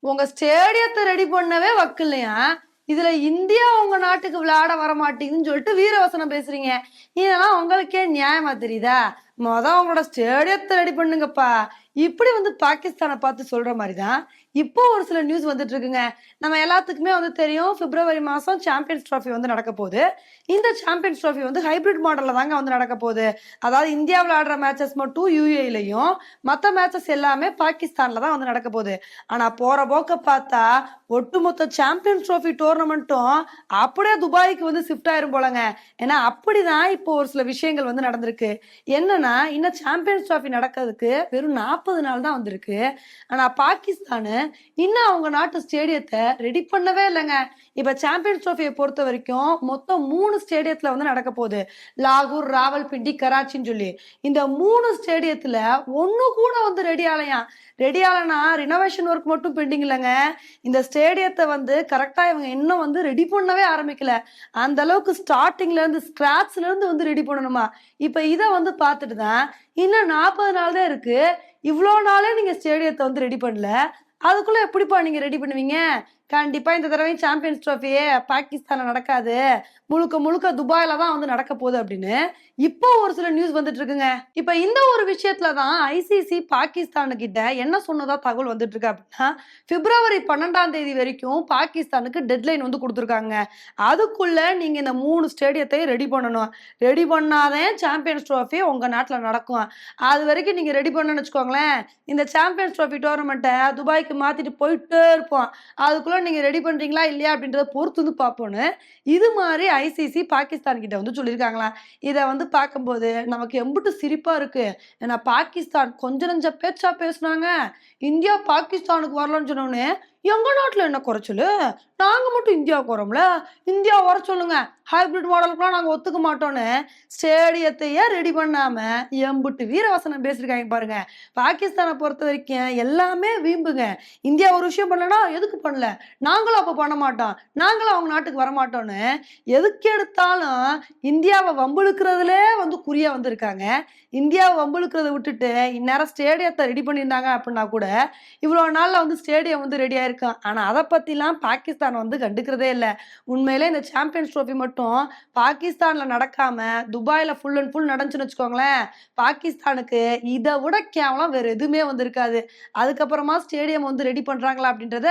உங்க ஸ்டேடியத்தை ரெடி பண்ணவே வக்கு இதுல இந்தியா உங்க நாட்டுக்கு விளையாட வர மாட்டேங்குதுன்னு சொல்லிட்டு வீரவசனம் பேசுறீங்க. இதெல்லாம் உங்களுக்கே நியாயமா தெரியுதா? மொதல் உங்களோட ஸ்டேடியத்தை ரெடி பண்ணுங்கப்பா. இப்படி வந்து பாகிஸ்தானை பார்த்து சொல்ற மாதிரி தான் இப்போ ஒரு சில நியூஸ் வந்துட்டு இருக்குங்க நம்ம எல்லாத்துக்குமே வந்து தெரியும் பிப்ரவரி மாதம் சாம்பியன்ஸ் ட்ராஃபி வந்து நடக்க போகுது. இந்த சாம்பியன்ஸ் ட்ராஃபி வந்து ஹைபிரிட் மாடலில் தாங்க வந்து நடக்க போகுது. அதாவது இந்தியாவில் ஆடுற மேட்சஸ் மட்டும் யூஏலையும் மற்ற மேட்சஸ் எல்லாமே பாகிஸ்தானில் தான் வந்து நடக்க போகுது. ஆனால் போகிற போக்க பார்த்தா ஒட்டுமொத்த சாம்பியன்ஸ் ட்ராஃபி டோர்னமெண்ட்டும் அப்படியே துபாய்க்கு வந்து ஷிஃப்ட் ஆயிரும் போலங்க. ஏன்னா அப்படிதான் இப்போ ஒரு சில விஷயங்கள் வந்து நடந்திருக்கு. என்னன்னா இன்னும் சாம்பியன்ஸ் ட்ராஃபி நடக்கிறதுக்கு வெறும் நாற்பது நாள் தான் வந்திருக்கு. ஆனால் பாகிஸ்தானு இன்னும் அவங்க நாட்டு ஸ்டேடியத்தை ரெடி பண்ணவே இல்லைங்க. இப்போ சாம்பியன்ஸ் ட்ரோஃபியை பொறுத்த வரைக்கும் மொத்தம் மூணு ஸ்டேடியத்தில் வந்து நடக்க போகுது. லாகூர் ராவல்பிண்டி கராச்சின்னு சொல்லி. இந்த மூணு ஸ்டேடியத்தில் ஒன்று கூட வந்து ரெடி ஆலையா ரெடி ஆலைனா ரினோவேஷன் ஒர்க் மட்டும் பெண்டிங் இல்லைங்க. இந்த ஸ்டேடியத்தை வந்து கரெக்டாக இவங்க இன்னும் வந்து ரெடி பண்ணவே ஆரம்பிக்கல. அந்த அளவுக்கு ஸ்டார்டிங்ல இருந்து இருந்து வந்து ரெடி பண்ணணுமா? இப்போ இதை வந்து பார்த்துட்டு தான் இன்னும் நாற்பது நாள் தான் இருக்கு. இவ்வளோ நாளே நீங்கள் ஸ்டேடியத்தை வந்து ரெடி பண்ணல. அதுக்குள்ளே எப்படிப்பா நீங்கள் ரெடி பண்ணுவீங்க? கண்டிப்பா இந்த தடவையும் சாம்பியன்ஸ் ட்ராஃபியே பாகிஸ்தான்ல நடக்காது. முழுக்க முழுக்க துபாயில தான் வந்து நடக்க போகுது அப்படின்னு இப்போ ஒரு சில நியூஸ் வந்துட்டு இருக்குங்க. இப்ப இந்த ஒரு விஷயத்துல தான் ஐசிசி பாகிஸ்தானு கிட்ட என்ன சொன்னதா தகவல் வந்துட்டு இருக்கு அப்படின்னா பிப்ரவரி பன்னெண்டாம் தேதி வரைக்கும் பாகிஸ்தானுக்கு டெட்லைன் வந்து கொடுத்துருக்காங்க. அதுக்குள்ள நீங்க இந்த மூணு ஸ்டேடியத்தை ரெடி பண்ணணும். ரெடி பண்ணாதே சாம்பியன்ஸ் ட்ராஃபி உங்க நாட்டுல நடக்கும். அது வரைக்கும் நீங்க ரெடி பண்ணணும்னு வச்சுக்கோங்களேன். இந்த சாம்பியன்ஸ் ட்ராஃபி டோர்னமெண்ட்டை துபாய்க்கு மாத்திட்டு போயிட்டே இருப்போம். அதுக்குள்ள நீங்க ரெடி பண்ணுறீங்களா இல்லையா அப்படின்றத பொறுத்து வந்து பார்ப்போன்னு இது மாதிரி ஐசிசி பாகிஸ்தான் கிட்ட வந்து சொல்லியிருக்காங்களா? இதை வந்து பார்க்கும்போது நமக்கு எம்பிட்டு சிரிப்பாக இருக்கு. ஏன்னா பாகிஸ்தான் கொஞ்ச நஞ்ச பேச்சா பேசுனாங்க. இந்தியா பாகிஸ்தானுக்கு வரலன்னு சொன்னோன்னே எங்கள் நாட்டில் என்ன குறைச்சலு நாங்க மட்டும் இந்தியாவுக்கு வரோம்ல இந்தியா வர சொல்லுங்க. ஹைபிரிட் மாடலுக்குலாம் நாங்கள் ஒத்துக்க மாட்டோன்னு ஸ்டேடியத்தையே ரெடி பண்ணாமல் எம்பிட்டு வீரவசனம் பேசியிருக்காங்க பாருங்க. பாகிஸ்தானை பொறுத்த வரைக்கும் எல்லாமே வீம்புங்க. இந்தியா ஒரு விஷயம் பண்ணலன்னா எதுக்கு பண்ணல? நாங்களும் அப்போ பண்ண மாட்டோம். நாங்களும் அவங்க நாட்டுக்கு வரமாட்டோம்னு எதுக்கு எடுத்தாலும் இந்தியாவை வம்பிழுக்கிறதுலே வந்து குறியா வந்திருக்காங்க. இந்தியாவை வம்பிழுக்கிறத விட்டுட்டு இந்நேரம் ஸ்டேடியத்தை ரெடி பண்ணியிருந்தாங்க அப்படின்னா கூட இவ்வளோ நாளில் வந்து ஸ்டேடியம் வந்து ரெடி ஆயிருக்கும் ஆனால் அதை பற்றிலாம் பாகிஸ்தான் வந்து கண்டுக்கிறதே இல்லை. உண்மையிலே இந்த சாம்பியன்ஸ் ட்ரோஃபி மட்டும் பாகிஸ்தானில் நடக்காமல் துபாயில் ஃபுல் அண்ட் ஃபுல் நடந்துச்சுன்னு வச்சுக்கோங்களேன். பாகிஸ்தானுக்கு இதை விட கேவலம் வேறு எதுவுமே வந்திருக்காது. அதுக்கப்புறமா ஸ்டேடியம் வந்து ரெடி பண்ணுறாங்களா அப்படின்றத